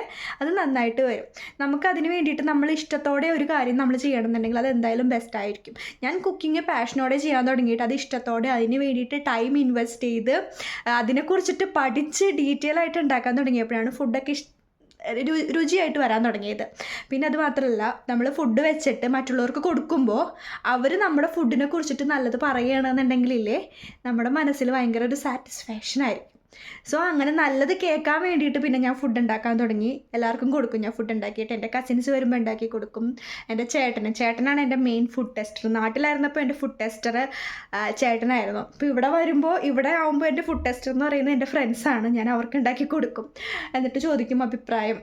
അത് നന്നായിട്ട് വരും. നമുക്ക് നമുക്കതിന് വേണ്ടിയിട്ട് നമ്മൾ ഇഷ്ടത്തോടെ ഒരു കാര്യം നമ്മൾ ചെയ്യണമെന്നുണ്ടെങ്കിൽ അത് എന്തായാലും ബെസ്റ്റ് ആയിരിക്കും. ഞാൻ കുക്കിംഗ് പാഷനോടെ ചെയ്യാൻ തുടങ്ങിയിട്ട് അത് ഇഷ്ടത്തോടെ അതിന് വേണ്ടിയിട്ട് ടൈം ഇൻവെസ്റ്റ് ചെയ്ത് അതിനെക്കുറിച്ചിട്ട് പഠിച്ച് ഡീറ്റെയിൽ ആയിട്ട് ഉണ്ടാക്കാൻ തുടങ്ങിയപ്പോഴാണ് ഫുഡൊക്കെ ഇഷ് രു- രുചിയായിട്ട് വരാൻ തുടങ്ങിയത്. പിന്നെ അത് മാത്രമല്ല നമ്മൾ ഫുഡ് വെച്ചിട്ട് മറ്റുള്ളവർക്ക് കൊടുക്കുമ്പോൾ അവർ നമ്മുടെ ഫുഡിനെ കുറിച്ചിട്ട് നല്ലത് പറയുകയാണെന്നുണ്ടെങ്കിലേ നമ്മുടെ മനസ്സിൽ ഭയങ്കര ഒരു സാറ്റിസ്ഫാക്ഷൻ ആയിരിക്കും. സോ അങ്ങനെ നല്ലത് കേൾക്കാൻ വേണ്ടിയിട്ട് പിന്നെ ഞാൻ ഫുഡ് ഉണ്ടാക്കാൻ തുടങ്ങി. എല്ലാവർക്കും കൊടുക്കും. ഞാൻ ഫുഡ് ഉണ്ടാക്കിയിട്ട് എന്റെ കസിൻസ് വരുമ്പോൾ ഉണ്ടാക്കി കൊടുക്കും. എന്റെ ചേട്ടന് ചേട്ടനാണ് എന്റെ മെയിൻ ഫുഡ് ടെസ്റ്റർ നാട്ടിലായിരുന്നപ്പോൾ എന്റെ ഫുഡ് ടെസ്റ്റർ ചേട്ടനായിരുന്നു. അപ്പോൾ ഇവിടെ വരുമ്പോൾ ഇവിടെ ആകുമ്പോൾ എന്റെ ഫുഡ് ടെസ്റ്റർ എന്ന് പറയുന്നത് എന്റെ ഫ്രണ്ട്സാണ് ഞാൻ അവർക്ക് ഉണ്ടാക്കി കൊടുക്കും. എന്നിട്ട് ചോദിക്കും അഭിപ്രായം.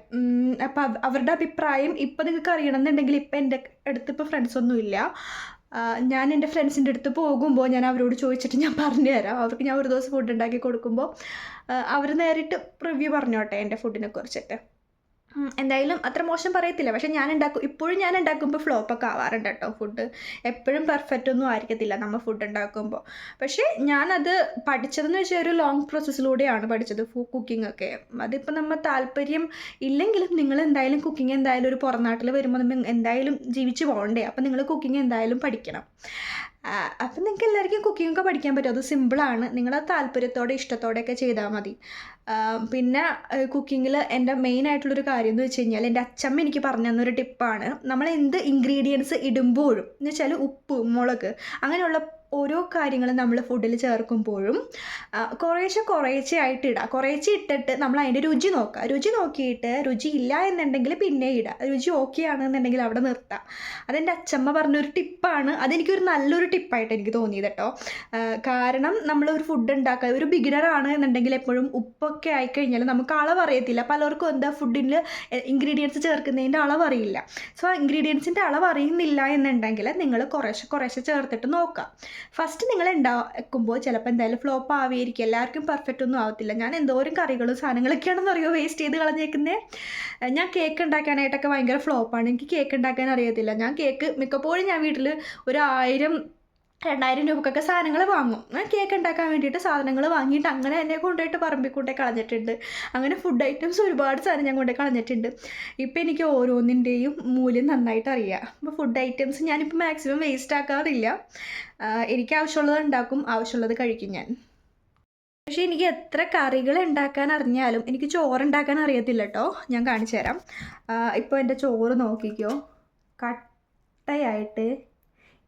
അപ്പോൾ അവരുടെ അഭിപ്രായം ഇപ്പം നിങ്ങൾക്ക് അറിയണമെന്നുണ്ടെങ്കിൽ ഇപ്പം എന്റെ അടുത്ത് ഇപ്പോൾ ഫ്രണ്ട്സൊന്നും ഇല്ല ആ, ഞാൻ എന്റെ ഫ്രണ്ട്സിന്റെ അടുത്ത് പോകുമ്പോൾ ഞാൻ അവരോട് ചോദിച്ചിട്ട് ഞാൻ പറഞ്ഞു തരാം അവർക്ക് ഞാൻ ഒരു ദിവസം ഫുഡ് ഉണ്ടാക്കി കൊടുക്കുമ്പോൾ അവർ നേരിട്ട് റിവ്യൂ പറഞ്ഞോട്ടെ എന്റെ ഫുഡിനെ കുറിച്ചിട്ട്. എന്തായാലും അത്ര മോശം പറയത്തില്ല. പക്ഷെ ഞാൻ ഉണ്ടാക്കും ഇപ്പോഴും ഞാൻ ഉണ്ടാക്കുമ്പോൾ ഫ്ലോപ്പൊക്കെ ആവാറുണ്ട് കേട്ടോ ഫുഡ് എപ്പോഴും പെർഫെക്റ്റ് ഒന്നും ആയിരിക്കത്തില്ല നമ്മൾ ഫുഡ് ഉണ്ടാക്കുമ്പോൾ പക്ഷേ ഞാനത് പഠിച്ചതെന്ന് വെച്ചാൽ ഒരു ലോങ് പ്രോസസ്സിലൂടെയാണ് പഠിച്ചത് കുക്കിംഗ് ഒക്കെ. അതിപ്പോൾ നമ്മൾ താല്പര്യം ഇല്ലെങ്കിലും നിങ്ങൾ എന്തായാലും കുക്കിംഗ് എന്തായാലും ഒരു പുറം നാട്ടിൽ വരുമ്പോൾ നമ്മൾ എന്തായാലും ജീവിച്ച് പോകണ്ടേ അപ്പം നിങ്ങൾ കുക്കിംഗ് എന്തായാലും പഠിക്കണം. അപ്പം നിങ്ങൾക്ക് എല്ലാവർക്കും കുക്കിംഗ് ഒക്കെ പഠിക്കാൻ പറ്റും. അത് സിമ്പിളാണ് നിങ്ങളത് താല്പര്യത്തോടെ ഇഷ്ടത്തോടെയൊക്കെ ചെയ്താൽ മതി. പിന്നെ കുക്കിങ്ങിൽ എന്റെ മെയിൻ ആയിട്ടുള്ളൊരു കാര്യം എന്ന് വെച്ച് കഴിഞ്ഞാൽ എന്റെ അച്ഛമ്മ എനിക്ക് പറഞ്ഞു തന്നൊരു ടിപ്പാണ് നമ്മൾ എന്ത് ഇൻഗ്രീഡിയൻസ് ഇടുമ്പോഴും എന്ന് വെച്ചാൽ ഉപ്പ് മുളക് അങ്ങനെയുള്ള ഓരോ കാര്യങ്ങളും നമ്മൾ ഫുഡിൽ ചേർക്കുമ്പോഴും കുറേശ്ശെ കുറേശ്ശെ ആയിട്ട് ഇടുക കുറേശ്ശെ ഇട്ടിട്ട് നമ്മൾ അതിന്റെ രുചി നോക്കുക രുചി നോക്കിയിട്ട് രുചി ഇല്ല എന്നുണ്ടെങ്കിൽ പിന്നെ ഇടുക രുചി ഓക്കെ ആണെന്നുണ്ടെങ്കിൽ അവിടെ നിർത്താം. അതെന്റെ അച്ഛമ്മ പറഞ്ഞൊരു ടിപ്പാണ്. അതെനിക്കൊരു നല്ലൊരു ടിപ്പായിട്ട് എനിക്ക് തോന്നിയത് കേട്ടോ കാരണം നമ്മൾ ഒരു ഫുഡ് ഉണ്ടാക്കുക ഒരു ബിഗിനർ ആണ് എന്നുണ്ടെങ്കിൽ എപ്പോഴും ഉപ്പൊക്കെ ആയിക്കഴിഞ്ഞാൽ നമുക്ക് അളവ് അറിയത്തില്ല. പലർക്കും എന്താ ഫുഡിന് ഇൻഗ്രീഡിയൻസ് ചേർക്കുന്നതിന്റെ അളവ് അറിയില്ല. സോ ഇൻഗ്രീഡിയൻസിന്റെ അളവ് അറിയുന്നില്ല എന്നുണ്ടെങ്കിൽ നിങ്ങൾ കുറേശ്ശെ കുറേശ്ശെ ചേർത്തിട്ട് നോക്കുക ഫസ്റ്റ് നിങ്ങൾ ഉണ്ടാക്കുമ്പോൾ ചിലപ്പോൾ എന്തായാലും ഫ്ലോപ്പ് ആവുകയായിരിക്കും എല്ലാവർക്കും പെർഫെക്റ്റ് ഒന്നും ആവത്തില്ല. ഞാൻ എന്തോരം കറികളും സാധനങ്ങളൊക്കെയാണെന്ന് അറിയോ? വേസ്റ്റ് ചെയ്ത് കളഞ്ഞേക്കുന്നത് ഞാൻ കേക്ക് ഉണ്ടാക്കാനായിട്ടൊക്കെ ഭയങ്കര ഫ്ലോപ്പാണ് എനിക്ക് കേക്ക് ഉണ്ടാക്കാൻ അറിയത്തില്ല. ഞാൻ കേക്ക് മിക്കപ്പോഴും ഞാൻ വീട്ടിൽ ഒരു ആയിരം രണ്ടായിരം രൂപക്കൊക്കെ സാധനങ്ങൾ വാങ്ങും. കേക്ക് ഉണ്ടാക്കാൻ വേണ്ടിയിട്ട് സാധനങ്ങൾ വാങ്ങിയിട്ട് അങ്ങനെ എന്നെ കൊണ്ടുപോയിട്ട് പറമ്പിൽ കളഞ്ഞിട്ടുണ്ട്. അങ്ങനെ ഫുഡ് ഐറ്റംസ് ഒരുപാട് സാധനം ഞാൻ കൊണ്ടേ കളഞ്ഞിട്ടുണ്ട്. ഇപ്പം എനിക്ക് ഓരോന്നിന്റെയും മൂല്യം നന്നായിട്ട് അറിയാം. അപ്പോൾ ഫുഡ് ഐറ്റംസ് ഞാനിപ്പോൾ മാക്സിമം വേസ്റ്റ് ആക്കാറില്ല. എനിക്ക് ആവശ്യമുള്ളത് ഉണ്ടാക്കും ആവശ്യമുള്ളത് കഴിക്കും ഞാൻ. പക്ഷേ എനിക്ക് എത്ര കറികൾ ഉണ്ടാക്കാൻ അറിഞ്ഞാലും എനിക്ക് ചോറ് ഉണ്ടാക്കാൻ അറിയത്തില്ല കേട്ടോ. ഞാൻ കാണിച്ചു തരാം ഇപ്പോൾ എന്റെ ചോറ് നോക്കിക്കോ. കട്ടയായിട്ട്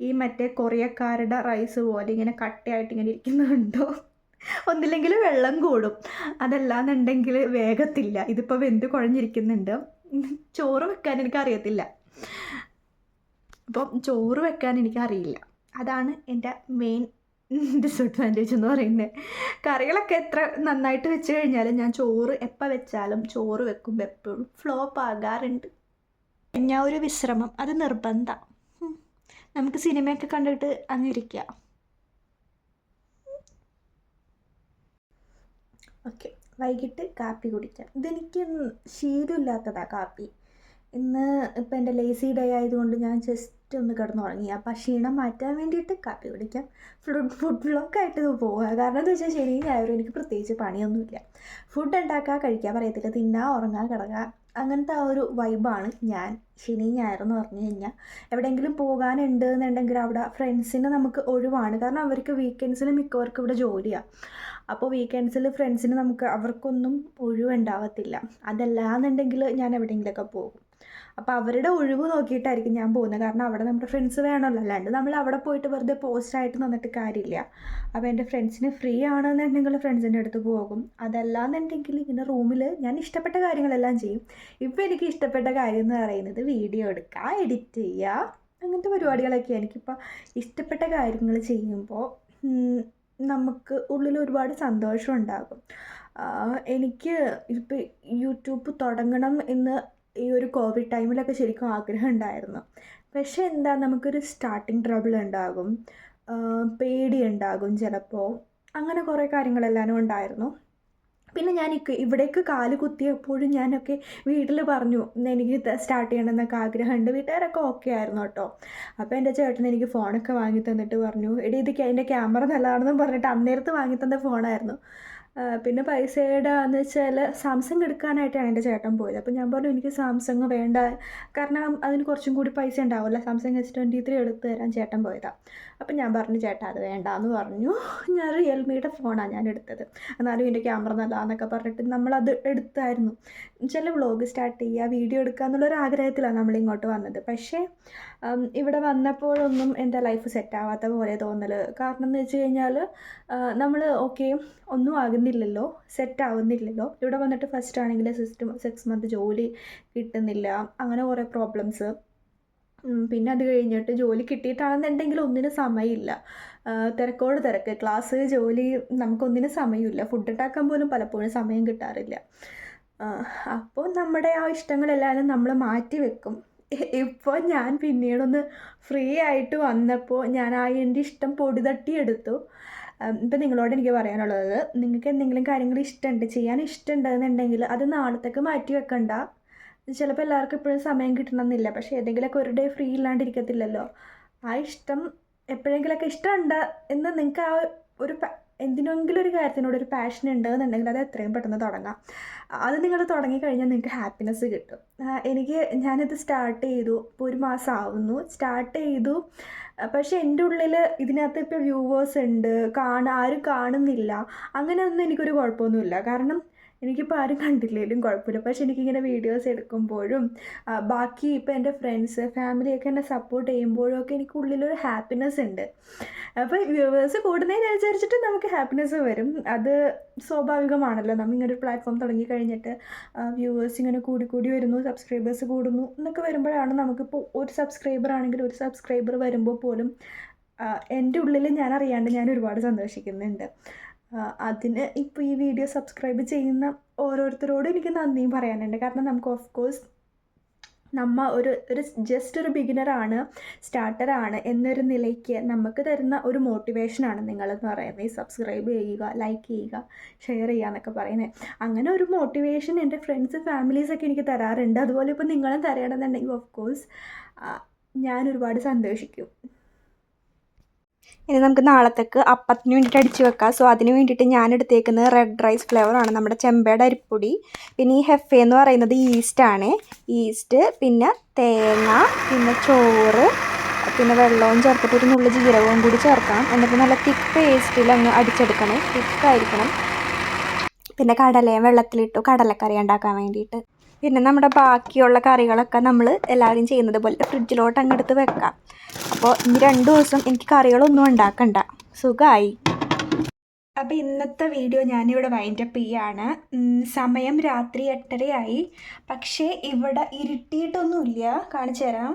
ഈ മറ്റേ കൊറിയക്കാരുടെ റൈസ് പോലെ ഇങ്ങനെ കട്ടയായിട്ട് ഇങ്ങനെ ഇരിക്കുന്നുണ്ടോ? ഒന്നില്ലെങ്കിൽ വെള്ളം കൂടും. അതല്ലാന്നുണ്ടെങ്കിൽ വേഗത്തില്ല. ഇതിപ്പോൾ വെന്ത് കുഴഞ്ഞിരിക്കുന്നുണ്ട്. ചോറ് വെക്കാൻ എനിക്ക് അറിയത്തില്ല അപ്പം ചോറ് വെക്കാൻ എനിക്കറിയില്ല. അതാണ് എന്റെ മെയിൻ ഡിസഡ്വാന്റേജ് എന്ന് പറയുന്നത്. കറികളൊക്കെ എത്ര നന്നായിട്ട് വെച്ച് കഴിഞ്ഞാലും ഞാൻ ചോറ് എപ്പോൾ വെച്ചാലും ചോറ് വെക്കുമ്പോൾ എപ്പോഴും ഫ്ലോപ്പ് ആകാറുണ്ട്. ഞാൻ ഒരു വിശ്രമം. അത് നിർബന്ധം. ഉം. നമുക്ക് സിനിമയൊക്കെ കണ്ടിട്ട് അങ്ങിരിക്കാം. ഓക്കെ വൈകിട്ട് കാപ്പി കുടിക്കാം. ഇതെനിക്ക് ശീലമില്ലാത്തതാണ് കാപ്പി. ഇന്ന് ഇപ്പം എന്റെ ലേസി ഡേ ആയതുകൊണ്ട് ഞാൻ ജസ്റ്റ് ഒന്ന് കിടന്നുറങ്ങി. അപ്പോൾ ആ ക്ഷീണം മാറ്റാൻ വേണ്ടിയിട്ട് കാപ്പി കുടിക്കാം. ഫുഡ് ഫുഡ് ബ്ലോക്കായിട്ട് പോവുക. കാരണം എന്താ വെച്ചാൽ ശനി ഞായറും എനിക്ക് പ്രത്യേകിച്ച് പണിയൊന്നുമില്ല. ഫുഡ് ഉണ്ടാക്കുക കഴിക്കുക പറയത്തില്ല. തിന്നാ ഉറങ്ങാൻ കിടക്കുക അങ്ങനത്തെ ആ ഒരു വൈബാണ് ഞാൻ ശനി ഞായർ എന്ന് പറഞ്ഞു കഴിഞ്ഞാൽ എവിടെയെങ്കിലും പോകാനുണ്ട് എന്നുണ്ടെങ്കിൽ അവിടെ ഫ്രണ്ട്സിന് നമുക്ക് ഒഴിവാണ്. കാരണം അവർക്ക് വീക്കെൻഡ്സിൽ മിക്കവർക്കും ഇവിടെ ജോലിയാണ് അപ്പോൾ വീക്കെൻഡ്സിൽ ഫ്രണ്ട്സിന് നമുക്ക് അവർക്കൊന്നും ഒഴിവുണ്ടാവത്തില്ല അതല്ല എന്നുണ്ടെങ്കിൽ ഞാൻ എവിടെയെങ്കിലുമൊക്കെ പോകും. അപ്പോൾ അവരുടെ ഒഴിവ് നോക്കിയിട്ടായിരിക്കും ഞാൻ പോകുന്നത്. കാരണം അവിടെ നമ്മുടെ ഫ്രണ്ട്സ് വേണമല്ലോ. അല്ലാണ്ട് നമ്മൾ അവിടെ പോയിട്ട് വെറുതെ പോസ്റ്റ് ആയിട്ട് നിന്നിട്ട് കാര്യമില്ല. അപ്പോൾ എന്റെ ഫ്രണ്ട്സിന് ഫ്രീ ആണെന്നുണ്ടെങ്കിൽ ഫ്രണ്ട്സിന്റെ അടുത്ത് പോകും. അതല്ലാന്നുണ്ടെങ്കിൽ ഇങ്ങനെ റൂമിൽ ഞാൻ ഇഷ്ടപ്പെട്ട കാര്യങ്ങളെല്ലാം ചെയ്യും. ഇപ്പോൾ എനിക്ക് ഇഷ്ടപ്പെട്ട കാര്യം എന്ന് പറയുന്നത് വീഡിയോ എടുക്കുക എഡിറ്റ് ചെയ്യുക അങ്ങനത്തെ പരിപാടികളൊക്കെ എനിക്കിപ്പോൾ ഇഷ്ടപ്പെട്ട കാര്യങ്ങൾ ചെയ്യുമ്പോൾ നമുക്ക് ഉള്ളിൽ ഒരുപാട് സന്തോഷം ഉണ്ടാകും. എനിക്ക് ഇപ്പോൾ യൂട്യൂബ് തുടങ്ങണം എന്ന് ഈ ഒരു കോവിഡ് ടൈമിലൊക്കെ ശരിക്കും ആഗ്രഹം ഉണ്ടായിരുന്നു. പക്ഷേ എന്താ നമുക്കൊരു സ്റ്റാർട്ടിങ് ട്രബിൾ ഉണ്ടാകും. പേടി ഉണ്ടാകും ചിലപ്പോൾ അങ്ങനെ കുറേ കാര്യങ്ങളെല്ലാം ഉണ്ടായിരുന്നു. പിന്നെ ഞാൻ ഇവിടേക്ക് കാൽ കുത്തിയപ്പോഴും ഞാനൊക്കെ വീട്ടിൽ പറഞ്ഞു "ഇന്ന് എനിക്ക് സ്റ്റാർട്ട് ചെയ്യണമെന്നൊക്കെ ആഗ്രഹമുണ്ട്. വീട്ടുകാരൊക്കെ ഓക്കെ ആയിരുന്നു കേട്ടോ. അപ്പോൾ എന്റെ ചേട്ടൻ എനിക്ക് ഫോണൊക്കെ വാങ്ങി തന്നിട്ട് പറഞ്ഞു എടീ ഇത് എന്റെ ക്യാമറ നല്ലതാണെന്നും പറഞ്ഞിട്ട് അന്നേരത്ത് വാങ്ങി തന്ന ഫോണായിരുന്നു പിന്നെ പൈസയുടെ എന്ന് വെച്ചാൽ സാംസങ് എടുക്കാനായിട്ടാണ് എന്റെ ചേട്ടൻ പോയത്. അപ്പോൾ ഞാൻ പറഞ്ഞു എനിക്ക് സാംസങ് വേണ്ട. കാരണം അതിന് കുറച്ചും കൂടി പൈസ ഉണ്ടാവില്ല സാംസങ് എസ് ട്വന്റി ത്രീ എടുത്ത് തരാൻ ചേട്ടൻ പോയതാണ് അപ്പം ഞാൻ പറഞ്ഞു ചേട്ടാ അത് വേണ്ട എന്ന് പറഞ്ഞു. ഞാൻ റിയൽമിയുടെ ഫോണാണ് ഞാൻ എടുത്തത്. എന്നാലും ഇതിന്റെ ക്യാമറ നല്ലതാന്നൊക്കെ പറഞ്ഞിട്ട് നമ്മളത് എടുത്തായിരുന്നു. ചില വ്ളോഗ് സ്റ്റാർട്ട് ചെയ്യുക വീഡിയോ എടുക്കുക എന്നുള്ളൊരു ആഗ്രഹത്തിലാണ് നമ്മൾ ഇങ്ങോട്ട് വന്നത്. പക്ഷേ ഇവിടെ വന്നപ്പോഴൊന്നും എന്റെ ലൈഫ് സെറ്റാവാത്ത പോലെ തോന്നൽ കാരണം എന്ന് വെച്ച് കഴിഞ്ഞാൽ നമ്മൾ ഓക്കെ ഒന്നും ആകുന്നില്ലല്ലോ സെറ്റ് ആവുന്നില്ലല്ലോ. ഇവിടെ വന്നിട്ട് ഫസ്റ്റ് ആണെങ്കിൽ സിസ്റ്റം സിക്സ് മന്ത് ജോലി കിട്ടുന്നില്ല അങ്ങനെ കുറേ പ്രോബ്ലംസ് പിന്നെ അത് കഴിഞ്ഞിട്ട് ജോലി കിട്ടിയിട്ടാണെന്നുണ്ടെങ്കിൽ ഒന്നിനും സമയമില്ല. തിരക്കോട് തിരക്ക്. ക്ലാസ് ജോലി നമുക്കൊന്നിനും സമയമില്ല. ഫുഡ് ഉണ്ടാക്കാൻ പോലും പലപ്പോഴും സമയം കിട്ടാറില്ല. അപ്പോൾ നമ്മുടെ ആ ഇഷ്ടങ്ങളെല്ലാം നമ്മൾ മാറ്റി വെക്കും. ഇപ്പോൾ ഞാൻ പിന്നീടൊന്ന് ഫ്രീ ആയിട്ട് വന്നപ്പോൾ ഞാൻ ആ എന്റെ ഇഷ്ടം പൊടി തട്ടിയെടുത്തു ഇപ്പം നിങ്ങളോട് എനിക്ക് പറയാനുള്ളത് നിങ്ങൾക്ക് എന്തെങ്കിലും കാര്യങ്ങൾ ഇഷ്ടമുണ്ട് ചെയ്യാൻ ഇഷ്ടമുണ്ടെന്നുണ്ടെങ്കിൽ അത് നാളത്തേക്ക് മാറ്റി വെക്കണ്ട. ചിലപ്പോൾ എല്ലാവർക്കും ഇപ്പോഴും സമയം കിട്ടണമെന്നില്ല. പക്ഷേ ഏതെങ്കിലുമൊക്കെ ഒരു ഡേ ഫ്രീ ഇല്ലാണ്ടിരിക്കത്തില്ലല്ലോ. ആ ഇഷ്ടം എപ്പോഴെങ്കിലുമൊക്കെ ഇഷ്ടമുണ്ട് എന്ന് നിങ്ങൾക്ക് ആ ഒരു എന്തിനെങ്കിലും ഒരു കാര്യത്തിനോട് ഒരു പാഷൻ ഉണ്ട് എന്നുണ്ടെങ്കിൽ അത് എത്രയും പെട്ടെന്ന് തുടങ്ങാം. അത് നിങ്ങൾ തുടങ്ങിക്കഴിഞ്ഞാൽ നിങ്ങൾക്ക് ഹാപ്പിനെസ് കിട്ടും. എനിക്ക് ഞാനിത് സ്റ്റാർട്ട് ചെയ്തു. ഇപ്പോൾ ഒരു മാസം ആവുന്നു. സ്റ്റാർട്ട് ചെയ്തു. പക്ഷേ എന്റെ ഉള്ളിൽ ഇതിനകത്ത് ഇപ്പോൾ വ്യൂവേഴ്സ് ഉണ്ട്. കാണാൻ ആരും കാണുന്നില്ല. അങ്ങനെയൊന്നും എനിക്കൊരു കുഴപ്പമൊന്നുമില്ല. കാരണം എനിക്കിപ്പോൾ ആരും കണ്ടില്ലെങ്കിലും കുഴപ്പമില്ല. പക്ഷെ എനിക്കിങ്ങനെ വീഡിയോസ് എടുക്കുമ്പോഴും ബാക്കി ഇപ്പോൾ എന്റെ ഫ്രണ്ട്സ് ഫാമിലിയൊക്കെ എന്നെ സപ്പോർട്ട് ചെയ്യുമ്പോഴും ഒക്കെ എനിക്ക് ഉള്ളിലൊരു ഹാപ്പിനെസ് ഉണ്ട്. അപ്പോൾ വ്യൂവേഴ്സ് കൂടുന്നതിനനുസരിച്ചിട്ട് നമുക്ക് ഹാപ്പിനെസ് വരും. അത് സ്വാഭാവികമാണല്ലോ. നമ്മൾ ഇങ്ങനെ ഒരു പ്ലാറ്റ്ഫോം തുടങ്ങി കഴിഞ്ഞിട്ട് വ്യൂവേഴ്സ് ഇങ്ങനെ കൂടി കൂടി വരുന്നു സബ്സ്ക്രൈബേഴ്സ് കൂടുന്നു എന്നൊക്കെ വരുമ്പോഴാണ് നമുക്കിപ്പോൾ ഒരു സബ്സ്ക്രൈബർ ആണെങ്കിൽ ഒരു സബ്സ്ക്രൈബർ വരുമ്പോൾ പോലും എന്റെ ഉള്ളിൽ ഞാൻ അറിയാണ്ട് ഞാൻ ഒരുപാട് സന്തോഷിക്കുന്നുണ്ട്. അതിന് ഇപ്പോൾ ഈ വീഡിയോ സബ്സ്ക്രൈബ് ചെയ്യുന്ന ഓരോരുത്തരോടും എനിക്ക് നന്ദിയും പറയാനുണ്ട്. കാരണം നമുക്ക് ഓഫ് കോഴ്സ് നമ്മ ഒരു ഒരു ജസ്റ്റ് ഒരു ബിഗിനറാണ് സ്റ്റാർട്ടറാണ് എന്നൊരു നിലയ്ക്ക് നമുക്ക് തരുന്ന ഒരു മോട്ടിവേഷനാണ് നിങ്ങളെന്ന് പറയുന്നത്. ഈ സബ്സ്ക്രൈബ് ചെയ്യുക ലൈക്ക് ചെയ്യുക ഷെയർ ചെയ്യുക എന്നൊക്കെ പറയുന്നത്. അങ്ങനെ ഒരു മോട്ടിവേഷൻ എന്റെ ഫ്രണ്ട്സ് ഫാമിലീസൊക്കെ എനിക്ക് തരാറുണ്ട്. അതുപോലെ ഇപ്പോൾ നിങ്ങളും തരണമെന്നുണ്ടെങ്കിൽ ഓഫ് കോഴ്സ് ഞാൻ ഒരുപാട് സന്തോഷിക്കും. ഇനി നമുക്ക് നാളത്തേക്ക് അപ്പത്തിന് വേണ്ടിയിട്ട് അടിച്ച് വെക്കാം. സോ അതിന് വേണ്ടിയിട്ട് ഞാൻ എടുത്തേക്കുന്നത് റെഡ് റൈസ് ഫ്ലേവറാണ് നമ്മുടെ ചെമ്പയുടെ അരിപ്പൊടി പിന്നെ ഈ ഹെഫെ എന്ന് പറയുന്നത് ഈസ്റ്റാണ് ഈസ്റ്റ് പിന്നെ തേങ്ങ പിന്നെ ചോറ് പിന്നെ വെള്ളവും ചേർത്തിട്ട് ഒരു നുള്ളു ജീരകവും കൂടി ചേർക്കണം. എന്നിട്ട് നല്ല തിക്ക് പേസ്റ്റിൽ അങ്ങ് അടിച്ചെടുക്കണം. തിക്കായിരിക്കണം പിന്നെ കടലയും വെള്ളത്തിലിട്ടു കടലക്കറി ഉണ്ടാക്കാൻ വേണ്ടിയിട്ട്. പിന്നെ നമ്മുടെ ബാക്കിയുള്ള കറികളൊക്കെ നമ്മൾ എല്ലാവരും ചെയ്യുന്നത് പോലെ ഫ്രിഡ്ജിലോട്ട് അങ്ങെടുത്ത് വെക്കാം. അപ്പോൾ ഇനി രണ്ട് ദിവസം എനിക്ക് കറികളൊന്നും ഉണ്ടാക്കണ്ട. സുഖമായി അപ്പോൾ ഇന്നത്തെ വീഡിയോ ഞാനിവിടെ വൈൻഡപ്പ് ചെയ്യാണ്. സമയം രാത്രി എട്ടരയായി. പക്ഷേ ഇവിടെ ഇരുട്ടിയിട്ടൊന്നുമില്ല. കാണിച്ചു തരാം.